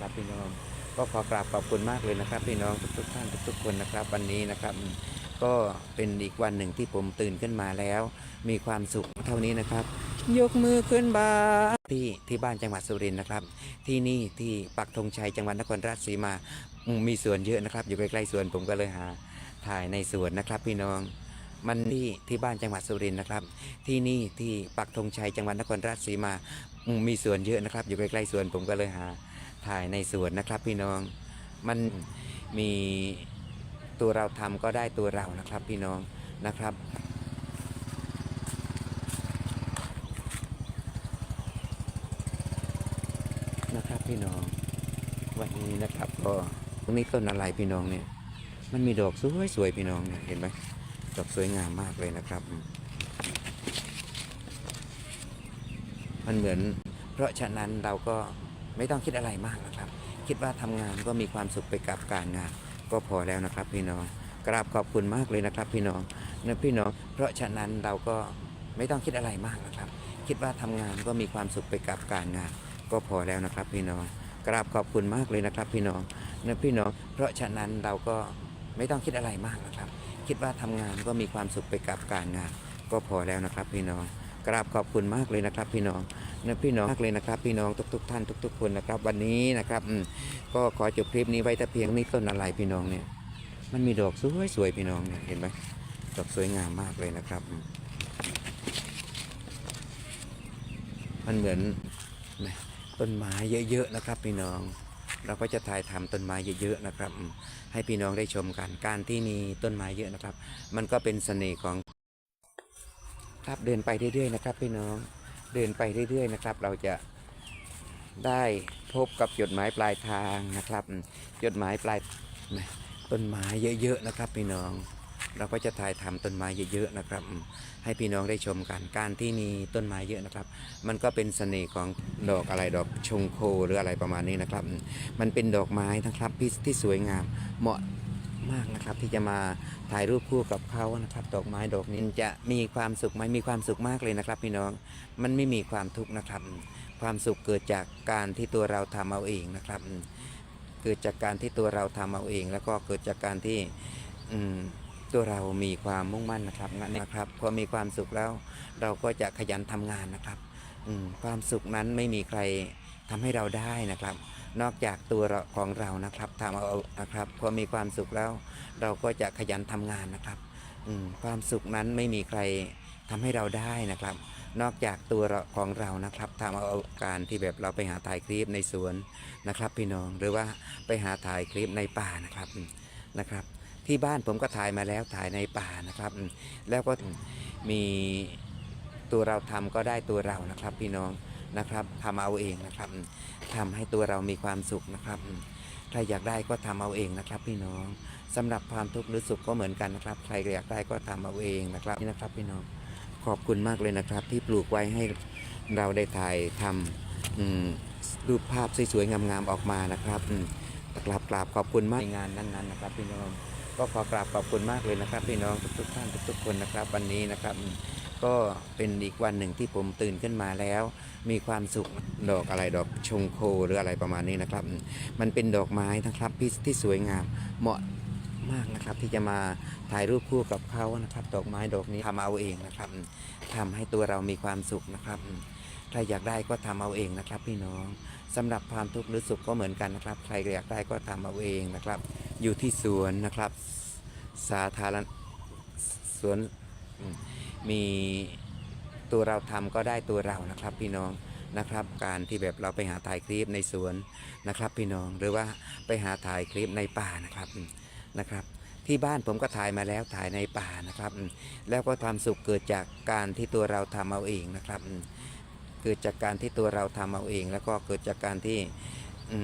นะครับพี่น้อง ก็ขอกราบขอบคุณมากเลยนะครับ พี่น้องทุกๆท่านทุกๆคนนะครับ วันนี้นะครับ ก็เป็นอีกวันหนึ่งที่ผมตื่นขึ้นมาแล้ว มีความสุขเท่านี้นะครับ ยกมือขึ้นบาที่ที่บ้านจังหวัดสุรินทร์นะครับ ที่นี่ที่ปักธงชัยจังหวัดนครราชสีมาอืมมีสวนเยอะนะครับ อยู่ใกล้ๆสวนผมก็เลยหาถ่ายในสวนนะครับ พี่น้องมันที่ที่บ้านจังหวัดสุรินทร์นะครับ ที่นี่ที่ปักธงชัยจังหวัดนครราชสีมาอืมมีสวนเยอะนะครับ อยู่ใกล้ๆสวนผมก็เลยหา ถ่ายในสวนนะครับพี่น้อง มันมีตัวเราทำก็ได้ตัวเรานะครับพี่น้องนะครับ นะครับพี่น้อง วันนี้นะครับก็ตรงนี้ต้นอะไรพี่น้องเนี่ย มันมีดอกสวยสวยพี่น้องเนี่ยเห็นไหมดอกสวยงามมากเลยนะครับ มันเหมือน เพราะฉะนั้นเราก็ ไม่ต้องคิดอะไรมากนะครับ คิดว่าทำงานก็มีความสุขไปกับการงาน ก็พอแล้วนะครับ พี่น้องกราบขอบคุณมากเลยนะครับ พี่น้องนะพี่น้อง เพราะฉะนั้นเราก็ไม่ต้องคิดอะไรมากนะครับ คิดว่าทำงานก็มีความสุขไปกับการงาน ก็พอแล้วนะครับ พี่น้องกราบขอบคุณมากเลยนะครับ พี่น้องนะพี่น้อง เพราะฉะนั้นเราก็ไม่ต้องคิดอะไรมากนะครับ คิดว่าทำงานก็มีความสุขไปกับการงาน ก็พอแล้วนะครับ พี่น้องกราบขอบคุณมากเลยนะครับ พี่น้อง นะพี่น้องมากเลยนะครับ พี่น้องทุก ๆ ท่านทุก ๆ คนนะครับ วันนี้นะครับก็ขอจบคลิปนี้ไว้แต่เพียงนี้ต้นอะไรพี่น้องเนี่ย มันมีดอกสวยสวยๆพี่น้องเนี่ยเห็นไหมดอกสวยงามมากเลยนะครับ มันเหมือนต้นไม้เยอะๆนะครับ พี่น้อง เราก็จะถ่ายทำต้นไม้เยอะๆนะครับ ให้พี่น้องได้ชมกัน การที่มีต้นไม้เยอะนะครับ มันก็เป็นเสน่ห์ของครับเดินไปเรื่อยๆนะครับ พี่น้อง เดินไปเรื่อยๆนะครับ เราจะได้พบกับจดหมายปลายทางนะครับอืมจุดหมายปลายต้นไม้เยอะๆนะครับพี่น้อง เราก็จะถ่ายทำต้นไม้เยอะๆนะครับ ให้พี่น้องได้ชมกันการที่มีต้นไม้เยอะนะครับ มันก็เป็นเสน่ห์ของดอกอะไรดอกชงโคหรืออะไรประมาณนี้นะครับ มันเป็นดอกไม้นะครับที่ที่สวยงามเหมาะ มากนะครับ ที่จะมาถ่ายรูปคู่กับเขานะครับ ดอกไม้ดอกนี้จะมีความสุขไหมมีความสุขมากเลยนะครับ พี่น้องมันไม่มีความทุกข์นะครับ ความสุขเกิดจากการที่ตัวเราทำเอาเองนะครับ เกิดจากการที่ตัวเราทำเอาเอง แล้วก็เกิดจากการที่อืมตัวเรามีความมุ่งมั่นนะครับนะครับ พอมีความสุขแล้ว เราก็จะขยันทำงานนะครับอืความสุขนั้นไม่มีใคร ทำให้เราได้นะครับ นอกจากตัวของเรานะครับทำเอานะครับ พอมีความสุขแล้ว เราก็จะขยันทำงานนะครับอความสุขนั้นไม่มีใครทำให้เราได้นะครับ นอกจากตัวของเรานะครับทำเอาการที่แบบเราไปหาถ่ายคลิปในสวนนะครับ พี่น้องหรือว่าไปหาถ่ายคลิปในป่านะครับนะครับ ที่บ้านผมก็ถ่ายมาแล้วถ่ายในป่านะครับ แล้วก็มีตัวเราทำก็ได้ตัวเรานะครับ พี่น้อง นะครับทำเอาเองนะครับทำให้ตัวเรามีความสุขนะครับใครอยากได้ก็ทำเอาเองนะครับ พี่น้องสำหรับความทุกข์หรือสุขก็เหมือนกันนะครับ ใครอยากได้ก็ทำเอาเองนะครับนี่นะครับ พี่น้องขอบคุณมากเลยนะครับ ที่ปลูกไว้ให้เราได้ถ่ายทำรูปภาพสวยๆงามๆออกมานะครับกราบกราบขอบคุณมากในงานนั้นๆนะครับ พี่น้องก็ขอกราบขอบคุณมากเลยนะครับ พี่น้องทุกๆท่านทุกๆคนนะครับ วันนี้นะครับ ก็เป็นอีกวันหนึ่งที่ผมตื่นขึ้นมาแล้ว มีความสุขดอกอะไรดอกชงโคหรืออะไรประมาณนี้นะครับ มันเป็นดอกไม้นะครับที่ที่สวยงามเหมาะมากนะครับที่จะมาถ่ายรูปคู่กับเขานะครับ ดอกไม้ดอกนี้ทำเอาเองนะครับทำให้ตัวเรามีความสุขนะครับใครอยากได้ก็ทำเอาเองนะครับ พี่น้องสำหรับความทุกข์หรือสุขก็เหมือนกันนะครับ ใครอยากได้ก็ทำเอาเองนะครับ อยู่ที่สวนนะครับ สาธารณสวน มีตัวเราทำก็ได้ตัวเรานะครับพี่น้องนะครับ การที่แบบเราไปหาถ่ายคลิปในสวนนะครับพี่น้องหรือว่าไปหาถ่ายคลิปในป่านะครับนะครับ ที่บ้านผมก็ถ่ายมาแล้วถ่ายในป่านะครับ แล้วก็ความสุขเกิดจากการที่ตัวเราทำเอาเองนะครับเกิดจากการที่ตัวเราทำเอาเอง แล้วก็เกิดจากการที่อื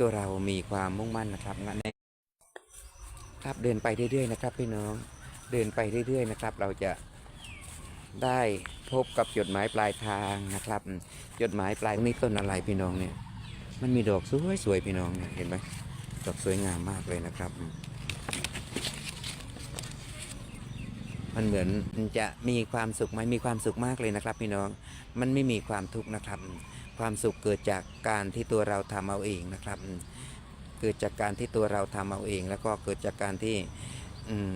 ตัวเรามีความมุ่งมั่นนะครับงั้นครับเดินไปเรื่อยๆนะครับพี่น้องเดินไปเรื่อยๆนะครับ เราจะ ได้พบกับจดหมายปลายทางนะครับอืมจุดหมายปลายนี่ต้นอะไรพี่น้องเนี่ย มันมีดอกสวยๆพี่น้องเนี่ยเห็นไหมดอกสวยงามมากเลยนะครับ มันเหมือนมันจะมีความสุขไหมมีความสุขมากเลยนะครับ พี่น้องมันไม่มีความทุกข์นะครับ ความสุขเกิดจากการที่ตัวเราทำเอาเองนะครับ เกิดจากการที่ตัวเราทำเอาเอง แล้วก็เกิดจากการที่ อืม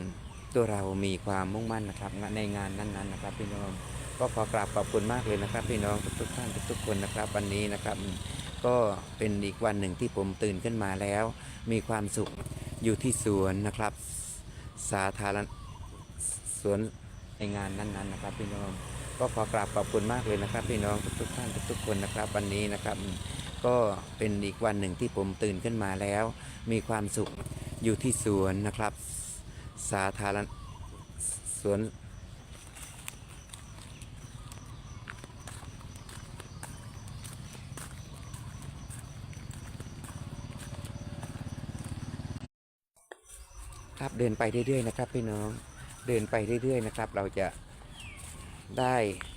ตัวเรามีความมุ่งมั่นนะครับในงานนั้นๆนะครับ พี่น้องก็ขอกราบขอบคุณมากเลยนะครับ พี่น้องทุกๆท่านทุกๆคนนะครับ วันนี้นะครับ ก็เป็นอีกวันหนึ่งที่ผมตื่นขึ้นมาแล้ว มีความสุขอยู่ที่สวนนะครับ สาธารณสวนในงานนั้นๆนะครับ พี่น้องก็ขอกราบขอบคุณมากเลยนะครับ พี่น้องทุกๆท่านทุกๆคนนะครับ วันนี้นะครับ ก็เป็นอีกวันหนึ่งที่ผมตื่นขึ้นมาแล้ว มีความสุขอยู่ที่สวนนะครับ สาธารณสวนครับเดินไปเรื่อยๆนะครับพี่น้องเดินไปเรื่อยๆนะครับ เราจะได้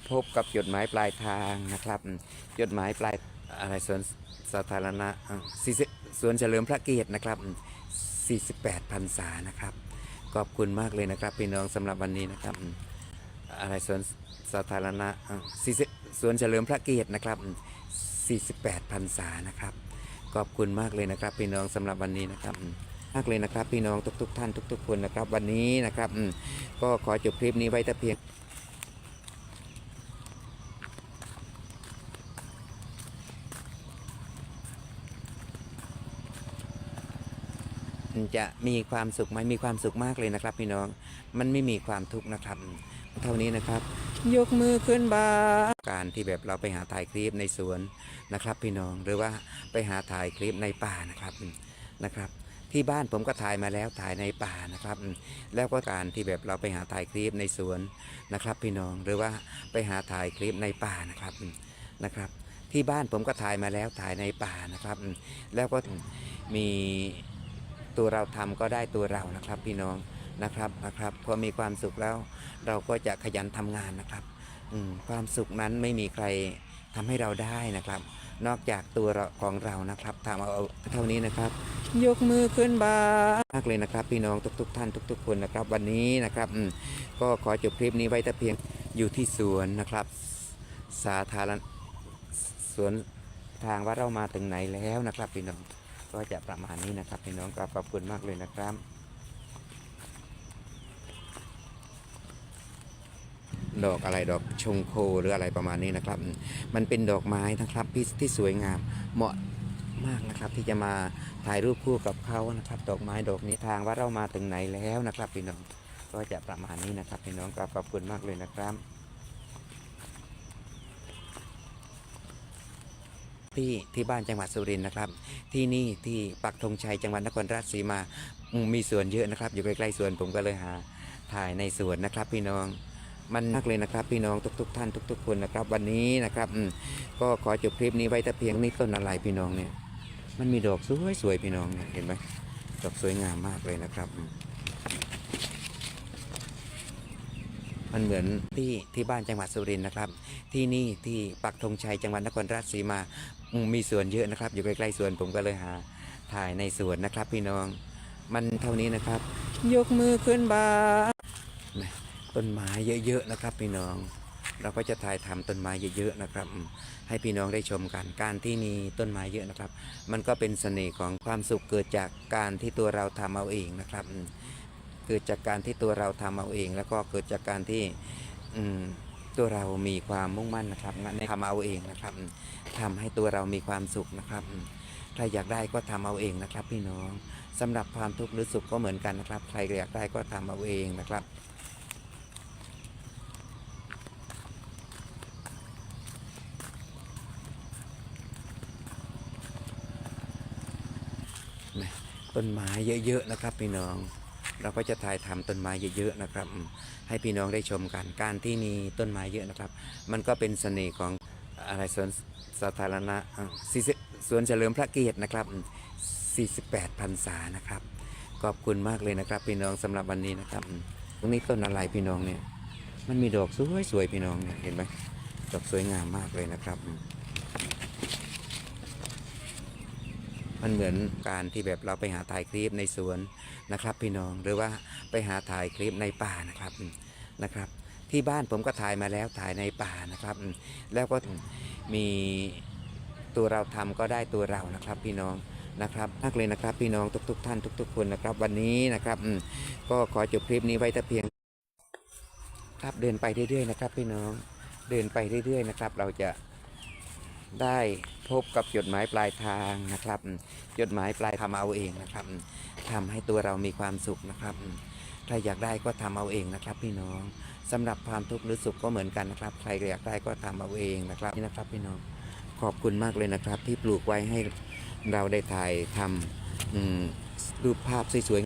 พบกับจดหมายปลายทางนะครับ จดหมายปลายอะไรสวนสาธารณะอ่า40สวนเฉลิมพระเกียรตินะครับ 48พรรษานะครับ ขอบคุณมากเลยนะครับพี่น้องสำหรับวันนี้นะครับ อะไรสวนสาธารณะอ่า40สวนเฉลิมพระเกียรตินะครับ48พรรษานะครับ ขอบคุณมากเลยนะครับ พี่น้องสำหรับวันนี้นะครับมากเลยนะครับ พี่น้องทุก ๆ ท่านทุก ๆ คนนะครับ วันนี้นะครับก็ขอจบคลิปนี้ไว้แต่เพียง จะมีความสุขไหมมีความสุขมากเลยนะครับ พี่น้องมันไม่มีความทุกข์นะครับอืมเท่านี้นะครับ ยกมือขึ้นบาการที่แบบเราไปหาถ่ายคลิปในสวนนะครับ พี่น้องหรือว่าไปหาถ่ายคลิปในป่านะครับอืมนะครับ ที่บ้านผมก็ถ่ายมาแล้วถ่ายในป่านะครับอืมแล้วก็การที่แบบเราไปหาถ่ายคลิปในสวนนะครับ พี่น้องหรือว่าไปหาถ่ายคลิปในป่านะครับอืมนะครับ ที่บ้านผมก็ถ่ายมาแล้วถ่ายในป่านะครับอืมแล้วก็มี ตัวเราทำก็ได้ตัวเรานะครับ พี่น้องนะครับนะครับพอมีความสุขแล้ว เราก็จะขยันทำงานนะครับอความสุขนั้นไม่มีใครทำให้เราได้นะครับ นอกจากตัวของเรานะครับทำเอาเท่านี้นะครับ ยกมือขึ้นบามากเลยนะครับ พี่น้องทุก ๆ ท่านทุก ๆ คนนะครับ วันนี้นะครับก็ขอจบคลิปนี้ไว้แต่เพียงอยู่ที่สวนนะครับ สาธารณสวนทางว่าเรามาถึงไหนแล้วนะครับพี่น้อง ก็จะประมาณนี้นะครับพี่น้องก็ขอบคุณมากเลยนะครับดอกอะไรดอกชงโคหรืออะไรประมาณนี้นะครับ มันเป็นดอกไม้นะครับที่ที่สวยงามเหมาะมากนะครับ ที่จะมาถ่ายรูปคู่กับเขานะครับ ดอกไม้ดอกนี้ทางว่าเรามาถึงไหนแล้วนะครับพี่น้องก็จะประมาณนี้นะครับพี่น้องก็ขอบคุณมากเลยนะครับ ที่ที่บ้านจังหวัดสุรินทร์นะครับ ที่นี่ที่ปักธงชัยจังหวัดนครราชสีมามีสวนเยอะนะครับ อยู่ใกล้ๆสวนผมก็เลยหาถ่ายในสวนนะครับ พี่น้องมันมากเลยนะครับ พี่น้องทุก ๆ ท่านทุก ๆ คนนะครับ วันนี้นะครับก็ขอจบคลิปนี้ไว้แต่เพียงนี้ต้นอะไรพี่น้องเนี่ย มันมีดอกสวยๆพี่น้องเนี่ยเห็นไหมดอกสวยงามมากเลยนะครับ มันเหมือนที่ที่บ้านจังหวัดสุรินทร์นะครับ ที่นี่ที่ปักธงชัยจังหวัดนครราชสีมา มมีสวนเยอะนะครับ อยู่ใกล้ๆสวนผมก็เลยหาถ่ายในสวนนะครับ พี่น้อง มันเท่านี้นะครับ ยกมือขึ้นบาต้นไม้เยอะๆนะครับ พี่น้อง เราก็จะถ่ายทำต้นไม้เยอะๆนะครับอืมให้พี่น้องได้ชมกันการที่มีต้นไม้เยอะนะครับ มันก็เป็นเสน่ห์ของความสุขเกิดจากการที่ตัวเราทำเอาเองนะครับอืมเกิดจากการที่ตัวเราทำเอาเอง แล้วก็เกิดจากการที่ อืม ตัวเรามีความมุ่งมั่นนะครับในทำเอาเองนะครับทำให้ตัวเรามีความสุขนะครับใครอยากได้ก็ทำเอาเองนะครับ พี่น้องสำหรับความทุกข์หรือสุขก็เหมือนกันนะครับ ใครอยากได้ก็ทำเอาเองนะครับต้นไม้เยอะๆนะครับพี่น้อง เราก็จะถ่ายทำต้นไม้เยอะๆนะครับ ให้พี่น้องได้ชมกัน การที่มีต้นไม้เยอะนะครับ มันก็เป็นเสน่ห์ของอะไรสวนสาธารณะอ่า40สวนเฉลิมพระเกียรตินะครับ 48พรรษานะครับ ขอบคุณมากเลยนะครับ พี่น้องสำหรับวันนี้นะครับ ตรงนี้ต้นอะไรพี่น้องเนี่ย มันมีดอกสวยๆพี่น้องเนี่ยเห็นไหมดอกสวยงามมากเลยนะครับอื มันเหมือนการที่แบบเราไปหาถ่ายคลิปในสวนนะครับพี่น้องหรือว่าไปหาถ่ายคลิปในป่านะครับนะครับ ที่บ้านผมก็ถ่ายมาแล้วถ่ายในป่านะครับ แล้วก็มีตัวเราทำก็ได้ตัวเรานะครับพี่น้องนะครับมากเลยนะครับพี่น้องทุก ๆ ท่านทุก ๆ คนนะครับ วันนี้นะครับก็ขอจบคลิปนี้ไว้แต่เพียงครับเดินไปเรื่อยๆนะครับพี่น้องเดินไปเรื่อยๆนะครับ เราจะ ได้พบกับจดหมายปลายทางนะครับ จดหมายปลายทำเอาเองนะครับทำให้ตัวเรามีความสุขนะครับถ้าอยากได้ก็ทำเอาเองนะครับ พี่น้องสำหรับความทุกข์หรือสุขก็เหมือนกันนะครับ ใครอยากได้ก็ทำเอาเองนะครับนี่นะครับ พี่น้องขอบคุณมากเลยนะครับ ที่ปลูกไว้ให้เราได้ถ่ายทำรูปภาพสวย